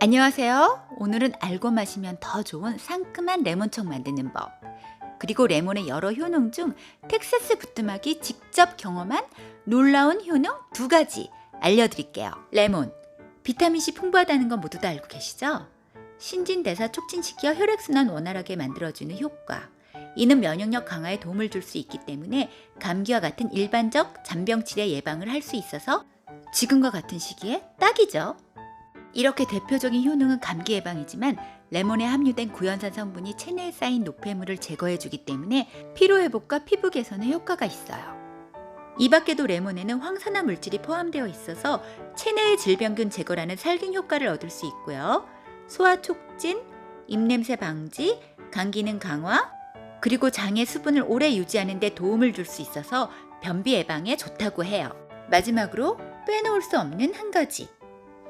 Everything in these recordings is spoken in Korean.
안녕하세요. 오늘은 알고 마시면 더 좋은 상큼한 레몬청 만드는 법. 그리고 레몬의 여러 효능 중 텍사스 부뚜막이 직접 경험한 놀라운 효능 두 가지 알려드릴게요. 레몬. 비타민C 풍부하다는 건 모두 다 알고 계시죠? 신진대사 촉진시켜 혈액순환 원활하게 만들어주는 효과. 이는 면역력 강화에 도움을 줄 수 있기 때문에 감기와 같은 일반적 잔병 치레 예방을 할 수 있어서 지금과 같은 시기에 딱이죠. 이렇게 대표적인 효능은 감기 예방이지만 레몬에 함유된 구연산 성분이 체내에 쌓인 노폐물을 제거해주기 때문에 피로 회복과 피부 개선에 효과가 있어요. 이 밖에도 레몬에는 황산화 물질이 포함되어 있어서 체내의 질병균 제거라는 살균 효과를 얻을 수 있고요. 소화 촉진, 입냄새 방지, 간 기능 강화, 그리고 장의 수분을 오래 유지하는 데 도움을 줄 수 있어서 변비 예방에 좋다고 해요. 마지막으로 빼놓을 수 없는 한 가지.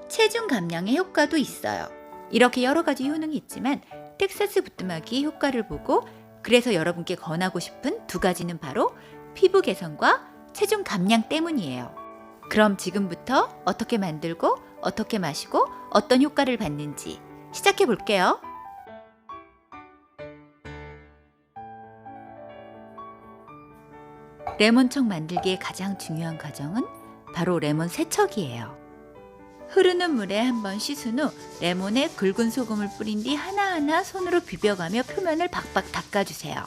체중 감량의 효과도 있어요. 이렇게 여러 가지 효능이 있지만 텍사스 부뚜막이 효과를 보고 그래서 여러분께 권하고 싶은 두 가지는 바로 피부 개선과 체중 감량 때문이에요. 그럼 지금부터 어떻게 만들고 어떻게 마시고 어떤 효과를 받는지 시작해 볼게요. 레몬청 만들기의 가장 중요한 과정은 바로 레몬 세척이에요. 흐르는 물에 한번 씻은 후 레몬에 굵은 소금을 뿌린 뒤 하나하나 손으로 비벼가며 표면을 박박 닦아주세요.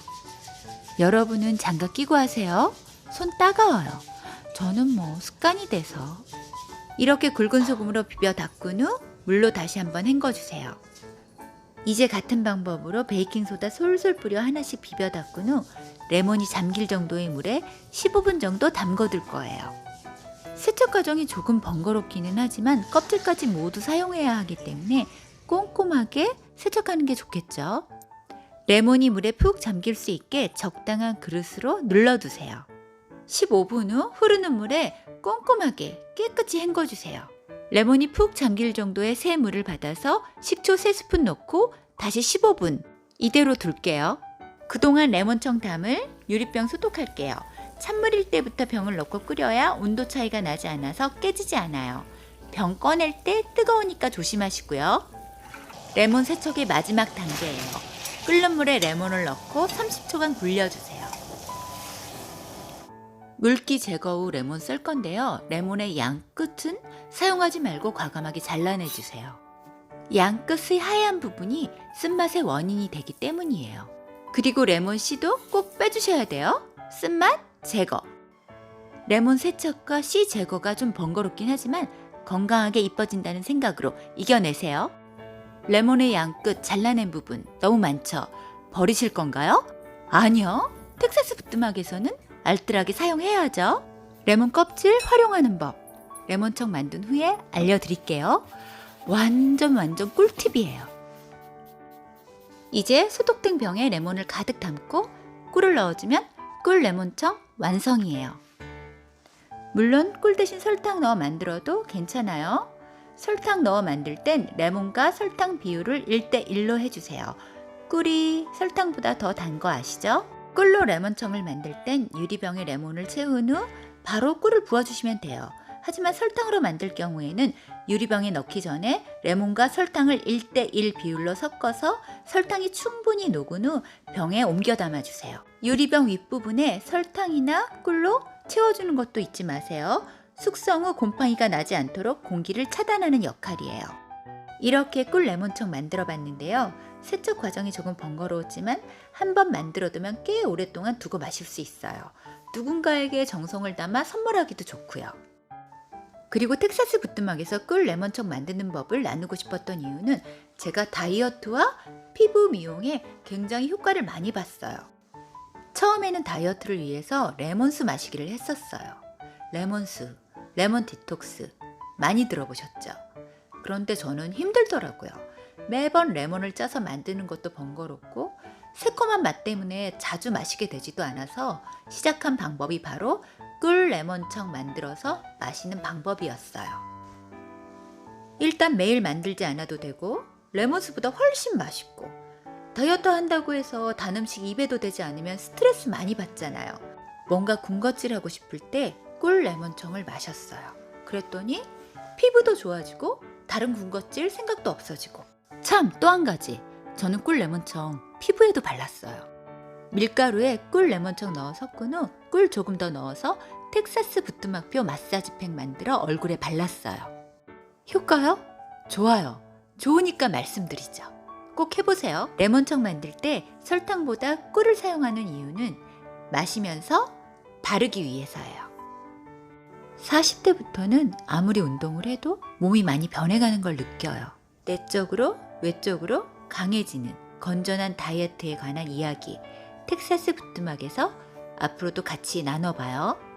여러분은 장갑 끼고 하세요. 손 따가워요. 저는 뭐 습관이 돼서. 이렇게 굵은 소금으로 비벼 닦은 후 물로 다시 한번 헹궈주세요. 이제 같은 방법으로 베이킹소다 솔솔 뿌려 하나씩 비벼 닦은 후 레몬이 잠길 정도의 물에 15분 정도 담궈둘 거예요. 세척 과정이 조금 번거롭기는 하지만 껍질까지 모두 사용해야 하기 때문에 꼼꼼하게 세척하는 게 좋겠죠. 레몬이 물에 푹 잠길 수 있게 적당한 그릇으로 눌러두세요. 15분 후 흐르는 물에 꼼꼼하게 깨끗이 헹궈주세요. 레몬이 푹 잠길 정도의 새 물을 받아서 식초 3스푼 넣고 다시 15분 이대로 둘게요. 그동안 레몬청 담을 유리병 소독할게요. 찬물일 때부터 병을 넣고 끓여야 온도 차이가 나지 않아서 깨지지 않아요. 병 꺼낼 때 뜨거우니까 조심하시고요. 레몬 세척의 마지막 단계예요. 끓는 물에 레몬을 넣고 30초간 불려주세요. 물기 제거 후 레몬 쓸 건데요. 레몬의 양 끝은 사용하지 말고 과감하게 잘라내주세요. 양 끝의 하얀 부분이 쓴맛의 원인이 되기 때문이에요. 그리고 레몬 씨도 꼭 빼주셔야 돼요. 쓴맛 제거. 레몬 세척과 씨 제거가 좀 번거롭긴 하지만 건강하게 이뻐진다는 생각으로 이겨내세요. 레몬의 양 끝 잘라낸 부분 너무 많죠? 버리실 건가요? 아니요. 텍사스 부뚜막에서는 알뜰하게 사용해야죠. 레몬 껍질 활용하는 법. 레몬청 만든 후에 알려드릴게요. 완전 완전 꿀팁이에요. 이제 소독된 병에 레몬을 가득 담고 꿀을 넣어주면 꿀 레몬청 완성이에요. 물론 꿀 대신 설탕 넣어 만들어도 괜찮아요. 설탕 넣어 만들 땐 레몬과 설탕 비율을 1대1로 해주세요. 꿀이 설탕보다 더 단 거 아시죠? 꿀로 레몬청을 만들 땐 유리병에 레몬을 채운 후 바로 꿀을 부어주시면 돼요. 하지만 설탕으로 만들 경우에는 유리병에 넣기 전에 레몬과 설탕을 1대1 비율로 섞어서 설탕이 충분히 녹은 후 병에 옮겨 담아주세요. 유리병 윗부분에 설탕이나 꿀로 채워주는 것도 잊지 마세요. 숙성 후 곰팡이가 나지 않도록 공기를 차단하는 역할이에요. 이렇게 꿀 레몬청 만들어 봤는데요. 세척 과정이 조금 번거로웠지만 한 번 만들어두면 꽤 오랫동안 두고 마실 수 있어요. 누군가에게 정성을 담아 선물하기도 좋고요. 그리고 텍사스 부뚜막에서 꿀 레몬청 만드는 법을 나누고 싶었던 이유는 제가 다이어트와 피부 미용에 굉장히 효과를 많이 봤어요. 처음에는 다이어트를 위해서 레몬수 마시기를 했었어요. 레몬수, 레몬 디톡스 많이 들어보셨죠? 그런데 저는 힘들더라고요. 매번 레몬을 짜서 만드는 것도 번거롭고 새콤한 맛 때문에 자주 마시게 되지도 않아서 시작한 방법이 바로 꿀 레몬청 만들어서 마시는 방법이었어요. 일단 매일 만들지 않아도 되고 레몬수보다 훨씬 맛있고 다이어트 한다고 해서 단 음식 입에도 되지 않으면 스트레스 많이 받잖아요. 뭔가 군것질 하고 싶을 때 꿀 레몬청을 마셨어요. 그랬더니 피부도 좋아지고 다른 군것질 생각도 없어지고. 참, 또 한 가지. 저는 꿀 레몬청 피부에도 발랐어요. 밀가루에 꿀 레몬청 넣어 섞은 후 꿀 조금 더 넣어서 텍사스 부뚜막표 마사지팩 만들어 얼굴에 발랐어요. 효과요? 좋아요. 좋으니까 말씀드리죠. 꼭 해보세요. 레몬청 만들 때 설탕보다 꿀을 사용하는 이유는 마시면서 바르기 위해서예요. 40대부터는 아무리 운동을 해도 몸이 많이 변해가는 걸 느껴요. 내적으로, 외적으로 강해지는 건전한 다이어트에 관한 이야기, 텍사스 부뚜막에서 앞으로도 같이 나눠봐요.